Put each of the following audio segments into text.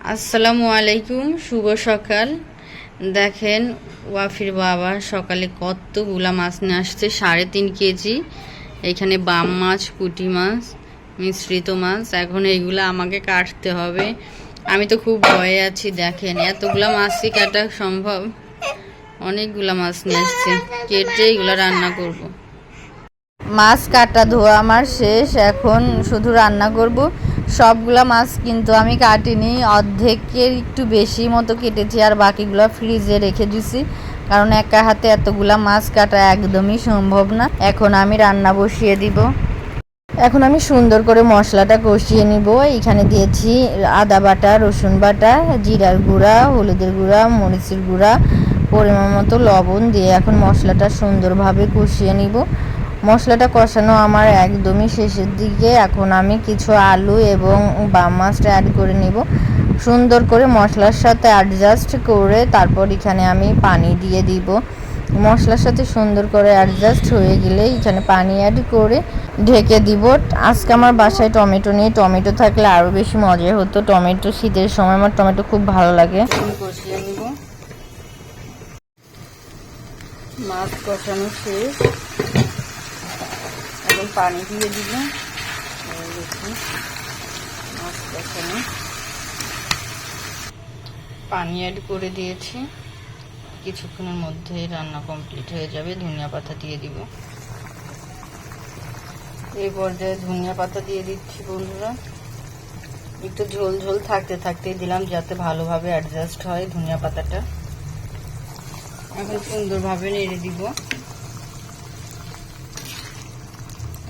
আসসালামু আলাইকুম, শুভ সকাল। দেখেন, ওয়াফির বাবা সকালে কতগুলা মাছ নিয়ে আসছে, সাড়ে তিন কেজি। এখানে বাম মাছ, পুঁটি মাছ, মিশ্রিত মাছ, এখন এইগুলো আমাকে কাটতে হবে। আমি তো খুব ভয়ে আছি, দেখেন, এতগুলা মাছ কি কাটা সম্ভব। অনেকগুলা মাছ নিয়ে আসছে, কেটে এগুলা রান্না করব। মাছ কাটা ধোয়া আমার শেষ, এখন শুধু রান্না করব। সবগুলা মাছ কিন্তু আমি কাটিনি, অর্ধেকের একটু বেশি মতো কেটেছি আর বাকিগুলো ফ্রিজে রেখে দিছি। কারণ একা হাতে এতগুলা মাছ কাটা একদমই সম্ভব না। এখন আমি রান্না বসিয়ে দিব। এখন আমি সুন্দর করে মশলাটা কষিয়ে নিব। এখানে দিয়েছি আদা বাটা, রসুন বাটা, জিরার গুঁড়া, হলুদের গুঁড়া, মরিচের গুঁড়া, পরিমাণ মতো লবণ দিয়ে এখন মশলাটা সুন্দরভাবে কষিয়ে নিব। মশলাটা কষানো আমার একদমই শেষের দিকে। এখন আমি কিছু আলু এবং বাম মাছটা অ্যাড করে নিব। সুন্দর করে মশলার সাথে অ্যাডজাস্ট করে তারপর এখানে আমি পানি দিয়ে দিব। মশলার সাথে সুন্দর করে অ্যাডজাস্ট হয়ে গেলে এখানে পানি অ্যাড করে ঢেকে দিব। আজকে আমার বাসায় টমেটো নিয়ে টমেটো থাকলে আরও বেশি মজা হতো। টমেটো শীতের সময় আমার টমেটো খুব ভালো লাগে। কষিয়ে মাছ কষানো শেষ। পানি দিয়ে মাছ কষানো পানি অ্যাড করে দিয়েছি। কিছুক্ষণের মধ্যেই রান্না কমপ্লিট হয়ে যাবে। ধনিয়া পাতা দিয়ে দিব। এই পর্যায়ে ধনিয়া পাতা দিয়ে দিচ্ছি বন্ধুরা। একটু ঝোল ঝোল থাকতে থাকতেই দিলাম যাতে ভালোভাবে অ্যাডজাস্ট হয় ধনিয়া পাতাটা। এখন সুন্দরভাবে নেড়ে দিব।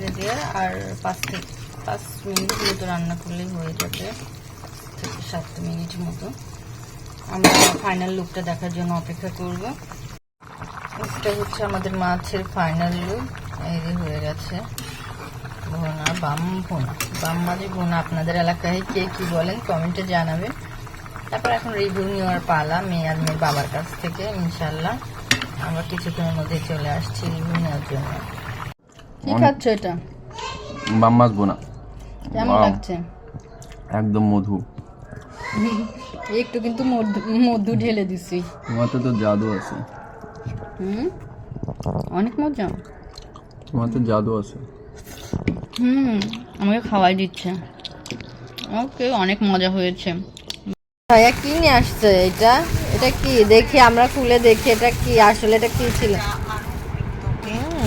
নেড়ে দিয়ে আর পাঁচ থেকে পাঁচ মিনিট মতো রান্না করলেই হয়ে যাবে। সাত মিনিট মতো। আমরা ফাইনাল লুকটা দেখার জন্য অপেক্ষা করব। এটা হচ্ছে আমাদের মাছের ফাইনাল লুক এই হয়ে গেছে। ভোনা বাম ভোনা। বাম মাঝে ভোনা। আপনাদের এলাকায় কে কি বলেন কমেন্টে জানাবেন। তারপর এখন রিভিউ নেওয়ার পালা মেয়ে আর মেয়ের বাবার কাছ থেকে ইনশাল্লাহ আমরা কিছুক্ষণের মধ্যে চলে আসছি রিভিউ নেওয়ার জন্য। কি খাচ্ছ এটা? বাম মাছ বোনা। কেমন লাগছে? একদম মধু। একটু কিন্তু মধু মধু ঢেলে দিছি। তোমাতে তো জাদু আছে। হুম? অনেক মজা। তোমাতে জাদু আছে। হুম আমাকে খাওয়াই দিচ্ছে। ওকে অনেক মজা হয়েছে। ভাইয়া কি নিয়ে আসছে এটা? এটা কি? দেখি আমরা খুলে দেখি এটা কি? আসলে এটা কি ছিল?